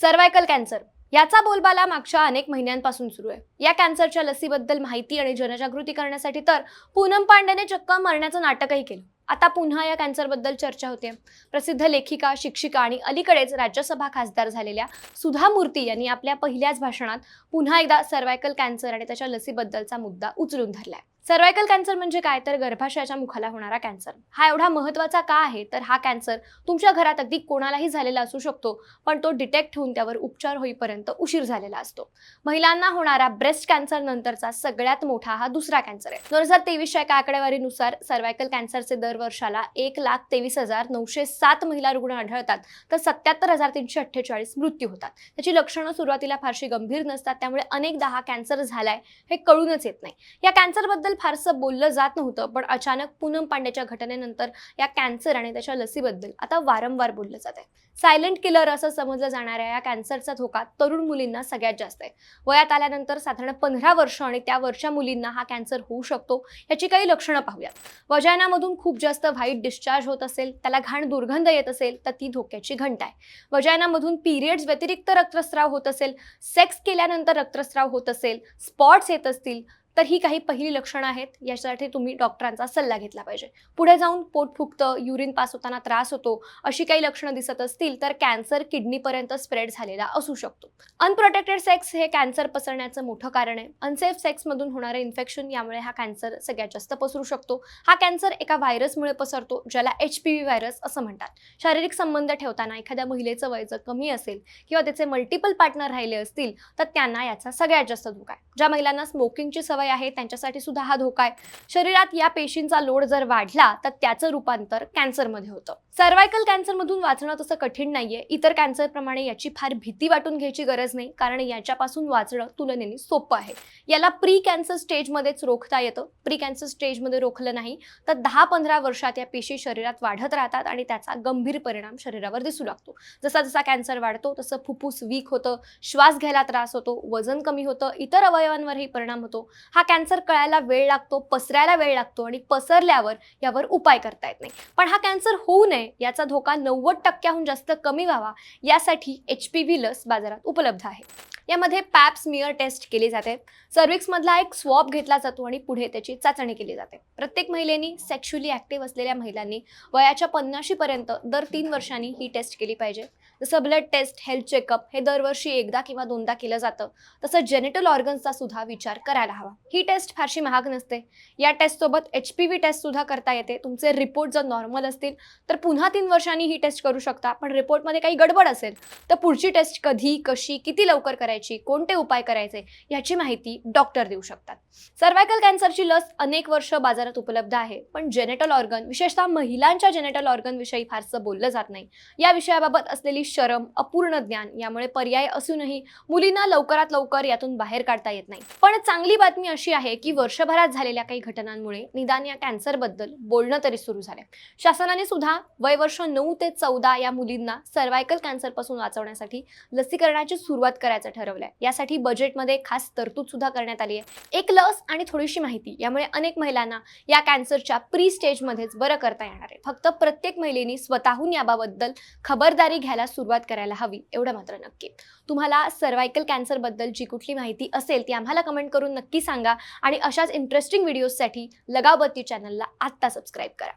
Cervical cancer याचा बोलबाला मागच्या अनेक महिन्यांपासून सुरू आहे. या कॅन्सरच्या लसीबद्दल माहिती आणि जनजागृती करण्यासाठी तर पूनम पांडेने चक्क मरण्याचं नाटकही केलं. आता पुन्हा या कॅन्सरबद्दल चर्चा होते. प्रसिद्ध लेखिका शिक्षिका आणि अलीकडेच राज्यसभा खासदार झालेल्या सुधा मूर्ती यांनी आपल्या पहिल्याच भाषणात पुन्हा एकदा सर्वायकल कॅन्सर आणि त्याच्या लसीबद्दलचा मुद्दा उचलून धरलाय. सर्वायकल कॅन्सर म्हणजे काय? तर गर्भाशयाच्या मुखाला होणारा कॅन्सर हा एवढा महत्त्वाचा का आहे? तर हा कॅन्सर तुमच्या घरात अगदी कोणालाही झालेला असू शकतो पण तो डिटेक्ट होऊन त्यावर उपचार होईपर्यंत उशीर झालेला असतो. महिलांना होणारा ब्रेस्ट कॅन्सर नंतरचा सगळ्यात मोठा हा दुसरा कॅन्सर आहे. दोन हजार तेवीसच्या एका आकडेवारीनुसार सर्वायकल कॅन्सरचे दर वर्षाला एक लाख तेवीस हजार नऊशे सात महिला रुग्ण आढळतात. तर सत्याहत्तर हजार तीनशे अठ्ठेचाळीस मृत्यू होतात. त्याची लक्षणं सुरुवातीला फारशी गंभीर नसतात. त्यामुळे अनेकदा हा कॅन्सर झालाय हे कळूनच येत नाही. या कॅन्सरबद्दल फारसं बोललं जात नव्हतं पण अचानक पूनम पांडेच्या घटनेनंतर या कॅन्सर आणि त्याच्या लसीबद्दल आता वारंवार बोललं जात आहे. सायलेंट किलर असं समजलं जाणाऱ्या या कॅन्सरचा धोका तरुण मुलींना सगळ्यात जास्त आहे. वयात आल्यानंतर साधारण पंधरा वर्ष आणि त्या वरच्या मुलींना हा कॅन्सर होऊ शकतो याची काही लक्षणं पाहूयात. वजायनामधून खूप जास्त व्हाईट डिस्चार्ज होत असेल त्याला घाण दुर्गंध येत असेल तर ती धोक्याची घंटा आहे. वजायनामधून पिरियड्स व्यतिरिक्त रक्तस्राव होत असेल सेक्स केल्यानंतर रक्तस्राव होत असेल स्पॉट्स येत असतील तर ही काही पहिली लक्षणं आहेत याच्यासाठी तुम्ही डॉक्टरांचा सल्ला घेतला पाहिजे. पुढे जाऊन पोट फुगतं युरिन पास होताना त्रास होतो अशी काही लक्षणं दिसत असतील तर कॅन्सर किडनीपर्यंत स्प्रेड झालेला असू शकतो. अनप्रोटेक्टेड सेक्स हे कॅन्सर पसरण्याचं मोठं कारण आहे. अनसेफ सेक्समधून होणारं इन्फेक्शन यामुळे हा कॅन्सर सगळ्यात जास्त पसरू शकतो. हा कॅन्सर एका व्हायरसमुळे पसरतो ज्याला एच पी व्ही व्हायरस असं म्हणतात. शारीरिक संबंध ठेवताना एखाद्या महिलेचं वय जर कमी असेल किंवा त्याचे मल्टिपल पार्टनर राहिले असतील तर त्यांना याचा सगळ्यात जास्त धोका आहे. ज्या महिलांना स्मोकिंगची सवय आहे त्यांच्यासाठी सुद्धा हा धोका आहे. शरीरात या पेशींचा लोड जर वाढला तर त्याचं रूपांतर कॅन्सरमध्ये होतं. सर्वायकल कॅन्सरमधून वाचणं तसं कठीण नाहीये. इतर कॅन्सरप्रमाणे याची फार भीती वाटून घ्यायची गरज नाही कारण याच्यापासून वाचणं तुलनेने सोपं आहे. याला प्री कॅन्सर स्टेजमध्येच रोखता येतं. प्री कॅन्सर स्टेजमध्ये रोखलं नाही तर दहा पंधरा वर्षात या पेशी शरीरात वाढत राहतात आणि त्याचा गंभीर परिणाम शरीरावर दिसू लागतो. जसा जसा कॅन्सर वाढतो तसं फुफ्फुस वीक होतं श्वास घ्यायला त्रास होतो वजन कमी होतं इतर अवयवांवरही परिणाम होतो. हा कॅन्सर कळायला वेळ लागतो पसरायला वेळ लागतो आणि पसरल्यावर यावर उपाय करता येत नाही. पण हा कॅन्सर होऊ नये याचा धोका नव्वद टक्क्याहून जास्त कमी व्हावा यासाठी एच पी व्ही लस बाजारात उपलब्ध आहे. यामध्ये पॅप स्मिअर टेस्ट केली जाते. सर्विक्समधला एक स्वॉप घेतला जातो आणि पुढे त्याची चाचणी केली जाते. प्रत्येक महिलेनी सेक्शुअली ॲक्टिव्ह असलेल्या महिलांनी वयाच्या पन्नाशीपर्यंत दर तीन वर्षांनी ही टेस्ट केली पाहिजे. जसं ब्लड टेस्ट हेल्थ चेकअप हे दरवर्षी एकदा किंवा दोनदा केलं जातं. तसं जेनेटल ऑर्गन्सचा सुद्धा विचार करायला हवा. ही टेस्ट फारशी महाग नसते. या टेस्टसोबत एच पी व्ही टेस्ट सुद्धा करता येते. तुमचे रिपोर्ट जर नॉर्मल असतील तर पुन्हा तीन वर्षांनी ही टेस्ट करू शकता. पण रिपोर्टमध्ये काही गडबड असेल तर पुढची टेस्ट कधी कशी किती लवकर करायची कोणते उपाय करायचे याची माहिती डॉक्टर देऊ शकतात. सर्वायकल कॅन्सरची लस अनेक वर्ष बाजारात उपलब्ध आहे. पण जेनेटल ऑर्गन विशेषतः महिलांच्या जेनेटल ऑर्गन विषयी फारसं बोललं जात नाही. या विषयाबाबत असलेली शरम अपूर्ण ज्ञान यामुळे पर्याय असूनही मुलींना लवकरात लवकर यातून बाहेर काढता येत नाही. पण चांगली बातमी अशी आहे की वर्षभरात झालेल्या काही घटनांमुळे निदान या कॅन्सरबद्दल बोलणं तरी सुरू झालंय. शासनाने सुद्धा वय वर्ष नऊ ते चौदा या मुलींना सर्वायकल कॅन्सरपासून वाचवण्यासाठी लसीकरणाची सुरुवात करायचं ठरवलंय. यासाठी बजेटमध्ये खास तरतूद सुद्धा करण्यात आली आहे एक लस आणि थोडीशी माहिती यामुळे अनेक महिलांना या कॅन्सरच्या प्री स्टेजमध्येच बरं करता येणार आहे. फक्त प्रत्येक महिलेनी स्वतःहून याबाबद्दल खबरदारी घ्यायला सुरुवात करायला हवी एवढं मात्र नक्की. तुम्हाला सर्वायकल कॅन्सरबद्दल जी कुठली माहिती असेल ती आम्हाला कमेंट करून नक्की सांगा आणि अशाच इंटरेस्टिंग व्हिडिओजसाठी लगावती चॅनलला आत्ता सबस्क्राईब करा.